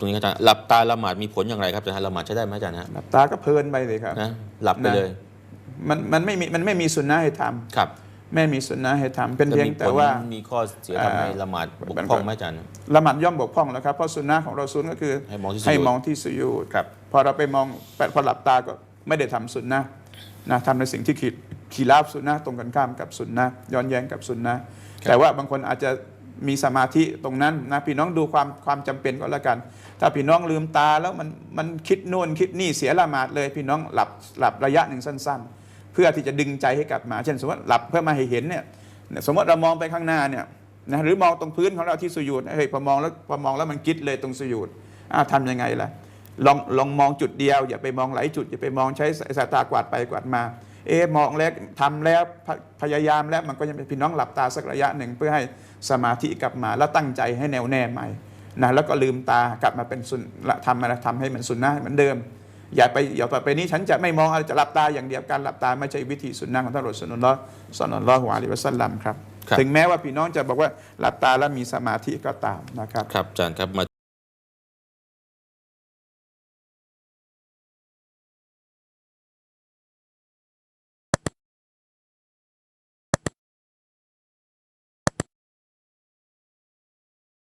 ตรงนี้ครับอาจารย์หลับตาละหมาดมีผลอย่างไรครับอาจารย์ละหมาดใช้ได้ไหมอาจารย์ฮะหลับตาก็เพลินไปเลยครับนะหลับไปเลย มันมันไม่มีมันไม่มีสุนนะให้ทำครับไม่มีสุนนะให้ทำเป็นจะเพียงมีผแต่ลว่ามีข้อเสียทำให้ละหมาดบกมันพร่องไหมอาจารย์ละหมาดย่อมบกพร่องแล้วครับเพราะสุนนะของเราซุนก็คือให้มองที่สุให้ญูดมองที่สุญูดครับพอเราไปมองพอหลับตาก็ไม่ได้ทำสุนนะนะทำในสิ่งที่ขีดขีราบสุนนะตรงกันข้ามกับสุนนะย้อนแย้งกับสุนนะแต่ว่าบางคนอาจจะ มีสมาธิตรงนั้นนะพี่น้องดูความความจำเป็นก็แล้วกัน ถ้าพี่น้องลืมตาแล้วมันมันคิดโน่นคิดนี่เสียละหมาดเลย พี่น้องหลับหลับระยะหนึ่งสั้น ๆ เพื่อที่จะดึงใจให้กลับมา เช่นสมมติหลับเพื่อมาให้เห็นเนี่ยสมมติเรามองไปข้างหน้าเนี่ยนะหรือมองตรงพื้นของเราที่สุญูดเฮ้ยพอมองแล้วพอมองแล้วมันคิดเลยตรงสุญูดอ้าวทำยังไงล่ะลองลองมองจุดเดียว อย่าไปมองหลายจุด อย่าไปมองใช้สายตากวาดไปกวาดมา เอ๊ะมองแล้วทำแล้วพยพยายามแล้วมันก็ยังเป็นพี่น้องหลับตาสักระยะหนึ่งเพื่อให้สมาธิกลับมาแล้วตั้งใจให้แน่วแน่ใหม่นะแล้วก็ลืมตากลับมาเป็นสุนละทำอะไรทำให้มันสุนนะเหมือนเดิม อย่าไปอย่าต่อไปนี้ฉันจะไม่มองอะไรจะหลับตาอย่างเดียวการหลับตาไม่ใช่วิธีสุนนะของท่านรอสุลลอฮ์สอนอัลลอฮุอะลัยฮิวะสัลลัมครับครับถึงแม้ว่าพี่น้องจะบอกว่าหลับตาแล้วมีสมาธิก็ตามนะครับครับอาจารย์ครับมา